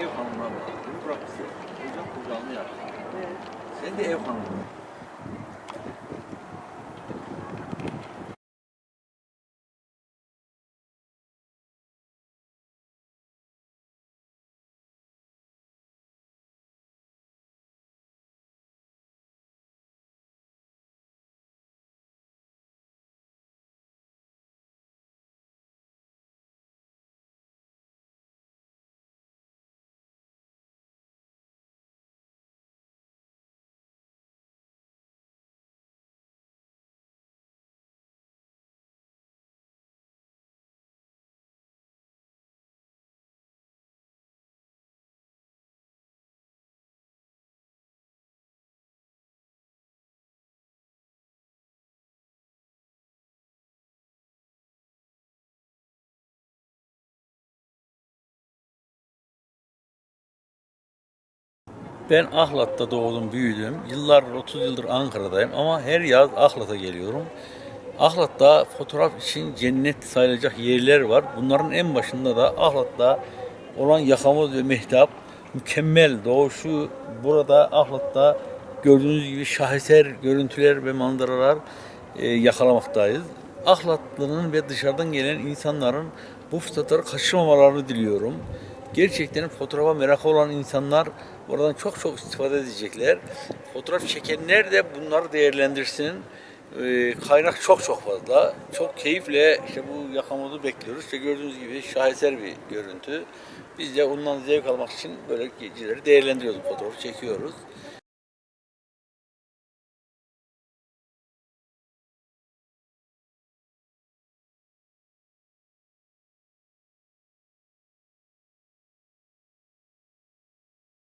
Ev hanımına bıraktım. Bıraktı. Hocam kucağını yaptı. Sen de ev hanımı. Ben Ahlat'ta doğdum, büyüdüm. Yıllar 30 yıldır Ankara'dayım ama her yaz Ahlat'a geliyorum. Ahlat'ta fotoğraf için cennet sayılacak yerler var. Bunların en başında da Ahlat'ta olan Yakamoz ve Mehtap mükemmel doğuşu burada Ahlat'ta gördüğünüz gibi şaheser görüntüler ve manzaralar e, yakalamaktayız. Ahlatlı'nın ve dışarıdan gelen insanların bu fırsatları kaçırmamalarını diliyorum. Gerçekten fotoğrafa merakı olan insanlar oradan çok çok istifade edecekler. Fotoğraf çekenler de bunları değerlendirsin. Ee, kaynak çok çok fazla. Çok keyifle işte bu yakamozu bekliyoruz. İşte gördüğünüz gibi şaheser bir görüntü. Biz de ondan zevk almak için böyle geceleri değerlendiriyoruz, fotoğraf çekiyoruz.